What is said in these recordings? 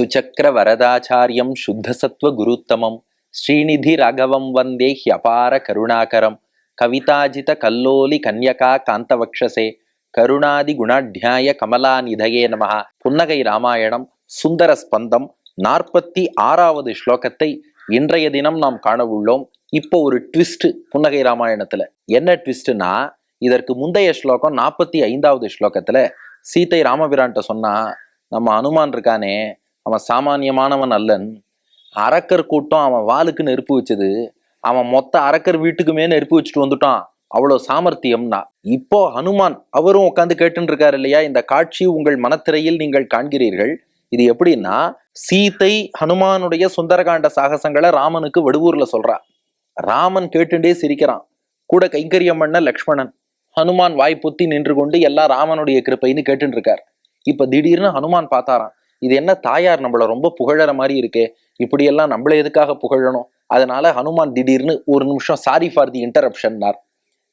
சுச்சக்கர வரதாச்சாரியம் சுத்தசத்வ குருத்தமம். ஸ்ரீநிதி ராகவம் வந்தே ஹியபார கருணாகரம். கவிதாஜித கல்லோலி கன்யகா காந்தவக்ஷசே. கருணாதி குணாட்யாய கமலாநிதயே நம புன்னகை ராமாயணம் சுந்தர ஸ்பந்தம் நாற்பத்தி ஆறாவது ஸ்லோகத்தை இன்றைய தினம் நாம் காண உள்ளோம் இப்போ ஒரு ட்விஸ்ட் புன்னகை ராமாயணத்துல. என்ன ட்விஸ்ட்னா இதற்கு முந்தைய ஸ்லோகம் நாற்பத்தி ஐந்தாவது ஸ்லோகத்துல சீதை ராமபிரான்ட்ட சொன்னா நம்ம அனுமான் இருக்கானே அவன் சாமானியமானவன் அல்லன். அரக்கர் கூட்டம் அவன் வாளுக்கு நெருப்பு வச்சது. அவன் மொத்த அரக்கர் வீட்டுக்குமே நெருப்பு வச்சுட்டு வந்துட்டான். அவ்வளோ சாமர்த்தியம்னா. இப்போ ஹனுமான் அவரும் உட்காந்து கேட்டுன்னு இருக்காரு இல்லையா? இந்த காட்சி உங்கள் மனத்திரையில் நீங்கள் காண்கிறீர்கள். இது எப்படின்னா சீதை ஹனுமானுடைய சுந்தரகாண்ட சாகசங்களை ராமனுக்கு வடுவூர்ல சொல்றா. ராமன் கேட்டுண்டே சிரிக்கிறான். கூட கைங்கரியம் பண்ண லக்ஷ்மணன். ஹனுமான் வாய் நின்று கொண்டு எல்லாம் ராமனுடைய கிருப்பைன்னு கேட்டுட்டு இருக்கார் இப்ப திடீர்னு ஹனுமான் பார்த்தாராம். இது என்ன தாயார் நம்மள ரொம்ப புகழற மாதிரி இருக்கே? இப்படியெல்லாம் நம்மள எதுக்காக புகழணும்? அதனால ஹனுமான் திடீர்னு ஒரு நிமிஷம் சாரி ஃபார் தி இன்டரப்ஷன்னார்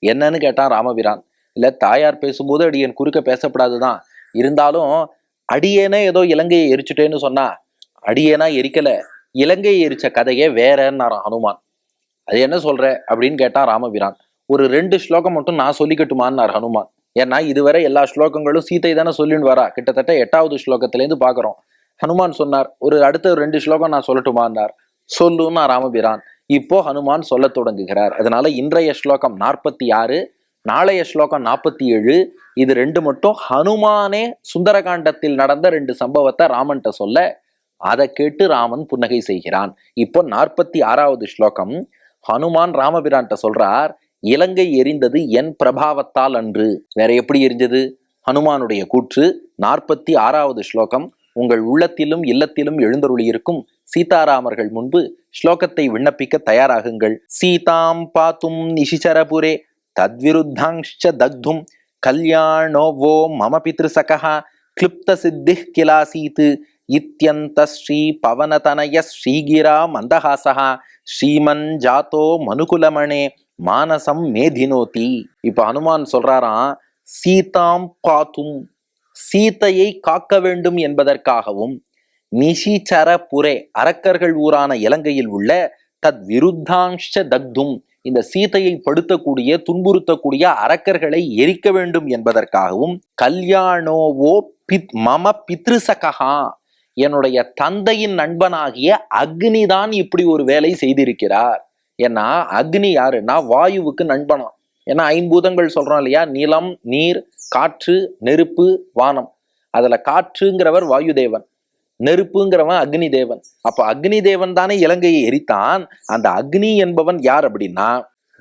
என்னன்னு கேட்டான் ராமபிரான் இல்ல தாயார் பேசும்போது அடியன் குறுக்க பேசப்படாதுதான். இருந்தாலும் அடியேனே ஏதோ இலங்கையை எரிச்சுட்டேன்னு சொன்னா அடியேனா எரிக்கல. இலங்கையை எரிச்ச கதையே வேறன்னாராம் ஹனுமான். அது என்ன சொல்ற? அப்படின்னு கேட்டான் ராமபிரான் ஒரு ரெண்டு ஸ்லோகம் மட்டும் நான் சொல்லிக்கட்டுமான்னார் ஹனுமான். ஏன்னா இதுவரை எல்லா ஸ்லோகங்களும் சீத்தை தானே சொல்லின்னு வரா. கிட்டத்தட்ட எட்டாவது ஸ்லோகத்திலேருந்து பார்க்குறோம் ஹனுமான் சொன்னார் ஒரு அடுத்த ஒரு ரெண்டு ஸ்லோகம் நான் சொல்லட்டுமான்னார். சொல்லுன்னா ராமபிரான். இப்போ ஹனுமான் சொல்ல தொடங்குகிறார். அதனால இன்றைய ஸ்லோகம் நாற்பத்தி ஆறு நாளைய ஸ்லோகம் நாற்பத்தி ஏழு இது ரெண்டு மட்டும். ஹனுமானே சுந்தரகாண்டத்தில் நடந்த ரெண்டு சம்பவத்தை ராமன்ட்ட சொல்ல அதை கேட்டு ராமன் புன்னகை செய்கிறான். இப்போ நாற்பத்தி ஆறாவது ஸ்லோகம். ஹனுமான் ராமபிரான்ட்ட சொல்றார் இலங்கை எரிந்தது என் பிரபாவத்தால் அன்று. வேற எப்படி எரிஞ்சது? ஹனுமானுடைய கூற்று. நாற்பத்தி ஆறாவது ஸ்லோகம். உங்கள் உள்ளத்திலும் இல்லத்திலும் எழுந்தருளியிருக்கும் சீதாராமர்கள் முன்பு ஸ்லோகத்தை விண்ணப்பிக்க தயாராகுங்கள். சீதாம் பாத்தும் நிஷிச்சரபுரே தத்விருத்தாங்ஷ தக்தும் கல்யாணோ வோ மம பித்ருசகா கிளிப்த சித்தி கிலாசீத்து இத்தியந்த ஸ்ரீ பவனதனய ஸ்ரீகிரா மந்தஹாசா ஸ்ரீமன் ஜாத்தோ மனுகுலமணே மானசம் மேதினோதி. இப்ப ஹனுமான் சொல்றாராம் சீதாம் பாத்தும் சீதையை காக்க வேண்டும் என்பதற்காகவும் நிஷிச்சர புரே அரக்கர்கள் ஊரான இலங்கையில் உள்ள தத் விருத்தாங்ஷ தக்தும் இந்த சீத்தையை படுத்தக்கூடிய துன்புறுத்தக்கூடிய அரக்கர்களை எரிக்க வேண்டும் என்பதற்காகவும் கல்யாணோவோ பித் மம பித்ருசகா என்னுடைய தந்தையின் நண்பனாகிய அக்னி தான் இப்படி ஒரு வேலை செய்திருக்கிறார். ஏன்னா அக்னி யாருன்னா வாயுவுக்கு நண்பனா. ஏன்னா ஐம்பூதங்கள் சொல்கிறோம் இல்லையா? நிலம் நீர் காற்று நெருப்பு வானம். அதில் காற்றுங்கிறவர் வாயு தேவன் நெருப்புங்கிறவன் அக்னி தேவன் அப்போ அக்னி தேவன் தானே இலங்கையை எரித்தான். அந்த அக்னி என்பவன் யார் அப்படின்னா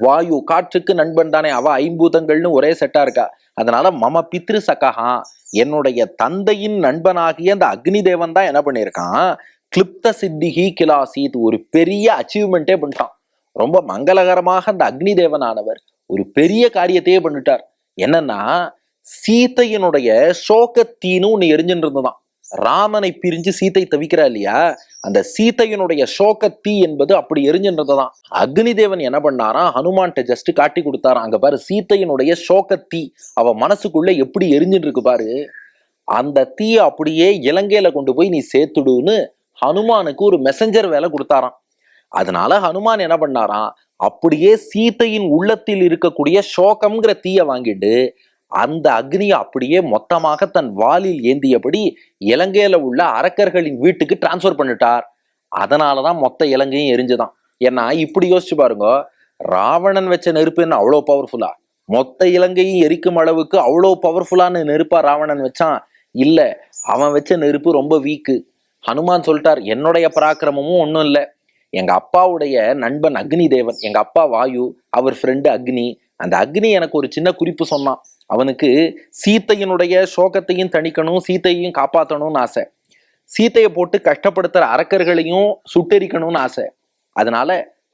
வாயு காற்றுக்கு நண்பன் தானே. அவ ஐம்பூதங்கள்னு ஒரே செட்டா இருக்கா. அதனால மம பித்ரு சகஹா என்னுடைய தந்தையின் நண்பனாகிய அந்த அக்னி தேவன் தான் என்ன பண்ணியிருக்கான்? கிளிப்த சித்திகி கிலாசீத் ஒரு பெரிய அச்சீவ்மெண்ட்டே பண்ணிட்டான். ரொம்ப மங்களகரமாக அந்த அக்னி தேவனானவர் ஒரு பெரிய காரியத்தையே பண்ணிட்டார். என்னன்னா சீத்தையினுடைய சோகத்தீன்னு ஒன்று எரிஞ்சுட்டு இருந்ததான் ராமனை பிரிஞ்சு சீத்தை தவிக்கிறா இல்லையா? அந்த சீத்தையினுடைய சோகத்தீ என்பது அப்படி எரிஞ்சுன்றதுதான் அக்னி தேவன் என்ன பண்ணாராம் ஹனுமான்ட்ட ஜஸ்ட் காட்டி கொடுத்தாராம். அங்க பாரு சீத்தையினுடைய சோகத்தீ அவ மனசுக்குள்ள எப்படி எரிஞ்சுட்டு இருக்கு பாரு? அந்த தீயை அப்படியே இலங்கையில கொண்டு போய் நீ சேர்த்துடுன்னு ஹனுமானுக்கு ஒரு மெசஞ்சர் வேலை கொடுத்தாராம். அதனால ஹனுமான் என்ன பண்ணாராம்? அப்படியே சீதையின் உள்ளத்தில் இருக்கக்கூடிய சோகம்ங்கிற தீய வாங்கிட்டு அந்த அக்னியை அப்படியே மொத்தமாக தன் வாலில் ஏந்தியபடி இலங்கையில உள்ள அரக்கர்களின் வீட்டுக்கு டிரான்ஸ்ஃபர் பண்ணிட்டார். அதனாலதான் மொத்த இலங்கையும் எரிஞ்சுதான். ஏன்னா இப்படி யோசிச்சு பாருங்க ராவணன் வச்ச நெருப்பு என்ன அவ்வளோ பவர்ஃபுல்லா மொத்த இலங்கையும் எரிக்கும் அளவுக்கு அவ்வளோ பவர்ஃபுல்லான நெருப்பா ராவணன் வச்சான்? இல்ல அவன் வச்ச நெருப்பு ரொம்ப வீக்கு ஹனுமான் சொல்லிட்டார் என்னுடைய பராக்கிரமமும் ஒன்றும் இல்லை. எங்க அப்பாவுடைய நண்பன் அக்னி தேவன் எங்க அப்பா வாயு அவர் ஃப்ரெண்டு அக்னி. அந்த அக்னி எனக்கு ஒரு சின்ன குறிப்பு சொன்னான். அவனுக்கு சீத்தையினுடைய சோகத்தையும் தணிக்கணும் சீத்தையும் காப்பாற்றணும்னு ஆசை. சீத்தையை போட்டு கஷ்டப்படுத்துற அரக்கர்களையும் சுட்டெரிக்கணும்னு ஆசை. அதனால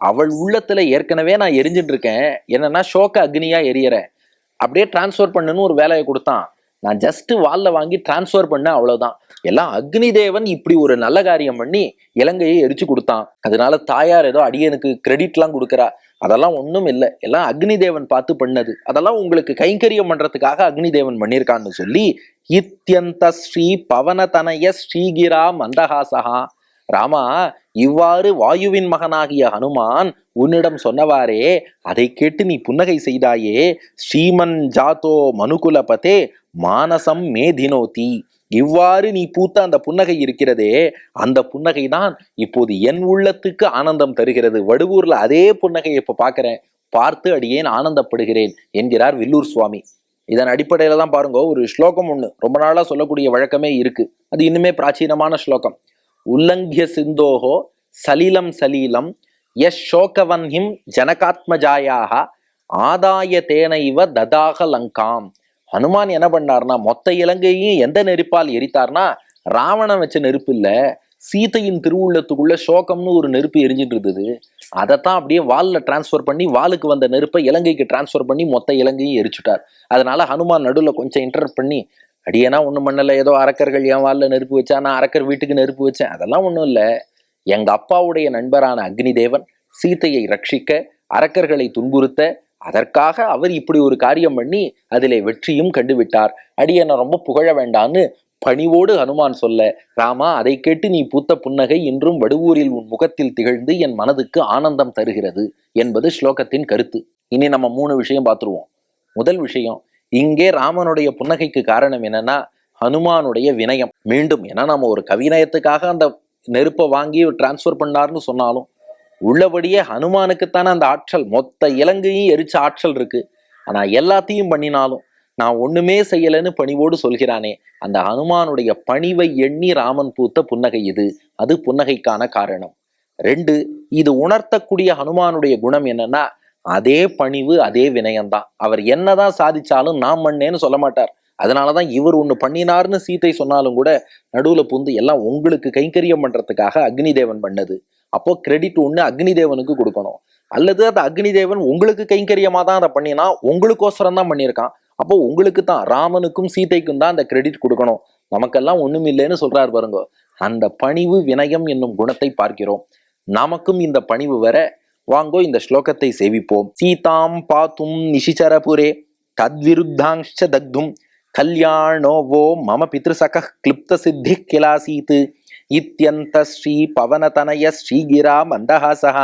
அவள் உள்ளத்துல ஏற்கனவே நான் எரிஞ்சிட்டு இருக்கேன். என்னன்னா சோக அக்னியா எரியறேன். அப்படியே டிரான்ஸ்ஃபர் பண்ணுன்னு ஒரு வேலையை கொடுத்தான். நான் ஜஸ்ட் வாலில் வாங்கி டிரான்ஸ்ஃபர் பண்ண அவ்வளோதான் எல்லாம் அக்னி தேவன் இப்படி ஒரு நல்ல காரியம் பண்ணி இலங்கையை எரிச்சு கொடுத்தான். அதனால தாயார் ஏதோ அடியனுக்கு கிரெடிட்லாம் கொடுக்குறா. அதெல்லாம் ஒன்றும் இல்லை. எல்லாம் அக்னி தேவன் பார்த்து பண்ணது. அதெல்லாம் உங்களுக்கு கைங்கரியம் பண்ணுறதுக்காக அக்னி தேவன் பண்ணியிருக்கான்னு சொல்லி இத்தியந்த ஸ்ரீ பவனதனய ஸ்ரீகிரா மந்தகாசகா ராமா இவ்வாறு வாயுவின் மகனாகிய ஹனுமான் உன்னிடம் சொன்னவாறே அதை கேட்டு நீ புன்னகை செய்தாயே ஸ்ரீமன் ஜாதோ மனுகுலபதே மானசம் மேதினோதி. இவ்வாறு நீ பூத்த அந்த புன்னகை இருக்கிறதே அந்த புன்னகை தான் இப்போது என் உள்ளத்துக்கு ஆனந்தம் தருகிறது. வடுவூர்ல அதே புன்னகையை இப்ப பாக்குறேன் பார்த்து அடியேன் ஆனந்தப்படுகிறேன் என்கிறார் வில்லூர் சுவாமி. இதன் அடிப்படையில தான் பாருங்க ஒரு ஸ்லோகம் ஒண்ணு. ரொம்ப நாளா சொல்லக்கூடிய வழக்கமே இருக்கு. அது இன்னுமே பிராச்சீனமான ஸ்லோகம். உல்லங்கிய சிந்தோகோ சலிலம் சலீலம் யஷ் ஷோகவன்ஹிம் ஜனகாத்மஜாயாக ஆதாய தேனைவ ததாக லங்காம். ஹனுமான் என்ன பண்ணார்னா மொத்த இலங்கையும் எந்த நெருப்பால் எரித்தார்னா ராவணன் வச்ச நெருப்பு இல்லை சீதையின் திருவுள்ளத்துக்குள்ள சோகம்னு ஒரு நெருப்பு எரிஞ்சிட்டு இருந்தது. அதைத்தான் அப்படியே வாலில் டிரான்ஸ்ஃபர் பண்ணி வாளுக்கு வந்த நெருப்பை இலங்கைக்கு டிரான்ஸ்ஃபர் பண்ணி மொத்த இலங்கையும் எரிச்சுட்டார். அதனால ஹனுமான் நடுவில் கொஞ்சம் இன்டர் பண்ணி அடியேனா ஒன்றும் பண்ணலை. ஏதோ அரக்கர்கள் என் வாலில் நெருப்பு வச்சா நான் அரக்கர் வீட்டுக்கு நெருப்பு வச்சேன். அதெல்லாம் ஒன்றும் இல்லை. எங்கள் அப்பாவுடைய நண்பரான அக்னி தேவன் சீதையை ரட்சிக்க அரக்கர்களை துன்புறுத்த அதற்காக அவர் இப்படி ஒரு காரியம் பண்ணி அதிலே வெற்றியும் கண்டுவிட்டார். அடியனை ரொம்ப புகழ வேண்டான்னு பணிவோடு ஹனுமான் சொல்ல ராமா அதை கேட்டு நீ பூத்த புன்னகை இன்றும் வடுவூரில் உன் முகத்தில் திகழ்ந்து என் மனதுக்கு ஆனந்தம் தருகிறது என்பது ஸ்லோகத்தின் கருத்து. இனி நம்ம மூணு விஷயம் பார்த்துருவோம். முதல் விஷயம் இங்கே ராமனுடைய புன்னகைக்கு காரணம் என்னன்னா ஹனுமானுடைய வினயம் மீண்டும். ஏன்னா நம்ம ஒரு கவிநயத்துக்காக அந்த நெருப்பை வாங்கி டிரான்ஸ்ஃபர் பண்ணார்னு சொன்னாலும் உள்ளபடியே ஹனுமானுக்குத்தானே அந்த ஆற்றல் மொத்த இலங்கையும் எரிச்ச ஆற்றல் இருக்கு. ஆனா எல்லாத்தையும் பண்ணினாலும் நான் ஒண்ணுமே செய்யலைன்னு பணிவோடு சொல்கிறானே அந்த ஹனுமானுடைய பணிவை எண்ணி ராமன் பூத்த புன்னகை இது. அது புன்னகைக்கான காரணம். ரெண்டு இது உணர்த்தக்கூடிய ஹனுமானுடைய குணம் என்னன்னா அதே பணிவு அதே வினயம்தான். அவர் என்னதான் சாதிச்சாலும் நான் பண்ணேன்னு சொல்ல மாட்டார். அதனாலதான் இவர் ஒன்று பண்ணினார்னு சீதை சொன்னாலும் கூட நடுவுல புந்து எல்லாம் உங்களுக்கு கைங்கரியம் பண்றதுக்காக அக்னி தேவன் பண்ணது. அப்போ கிரெடிட் ஒன்று அக்னி தேவனுக்கு கொடுக்கணும். அல்லது அந்த அக்னி தேவன் உங்களுக்கு கைங்கரியமாக தான் அதை பண்ணினா உங்களுக்கோசரம் தான் பண்ணியிருக்கான். அப்போ உங்களுக்கு தான் ராமனுக்கும் சீதைக்கும் தான் அந்த கிரெடிட் கொடுக்கணும். நமக்கெல்லாம் ஒன்றும் இல்லைன்னு சொல்றார் பாருங்க. அந்த பணிவு வினயம் என்னும் குணத்தை பார்க்கிறோம். நமக்கும் இந்த பணிவு வர வாங்கோ இந்த ஸ்லோகத்தை சேவிப்போம். சீதாம் பாத்தும் நிஷிச்சரபுரே தத்விருத்தாங்ஷ தக்தும் கல்யாணோ வோ மம பித்ருசக கிளிப்த சித்தி கிலாசீத் இத்தியந்த ஸ்ரீ பவனதனய ஸ்ரீகிரா மந்தஹாசக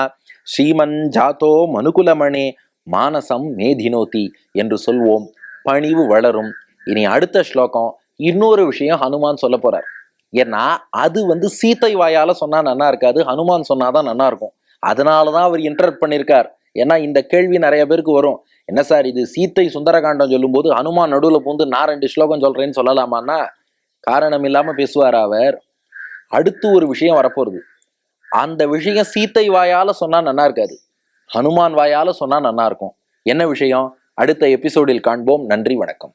ஸ்ரீமன் ஜாதோ மனுகுலமணே மானசம் மேதினோதி என்று சொல்வோம். பணிவு வளரும். இனி அடுத்த ஸ்லோகம் இன்னொரு விஷயம் ஹனுமான் சொல்ல போறார். ஏன்னா அது வந்து சீத்தை வாயால சொன்னா நன்னா இருக்காது ஹனுமான் சொன்னாதான் நன்னா இருக்கும். அதனாலதான் அவர் இன்டர் பண்ணியிருக்கார். ஏன்னா இந்த கேள்வி நிறைய பேருக்கு வரும். என்ன சார் இது சீத்தை சுந்தரகாண்டம் சொல்லும்போது ஹனுமான் நடுவில் பூந்து நான் ரெண்டு ஸ்லோகம் சொல்கிறேன்னு சொல்லலாமான்னா காரணம் இல்லாமல் பேசுவார் அவர். அடுத்து ஒரு விஷயம் வரப்போகுது அந்த விஷயம் சீத்தை வாயால் சொன்னால் நன்னா இருக்காது. ஹனுமான் வாயால் சொன்னால் நன்னா இருக்கும். என்ன விஷயம்? அடுத்த எபிசோடில் காண்போம். நன்றி வணக்கம்.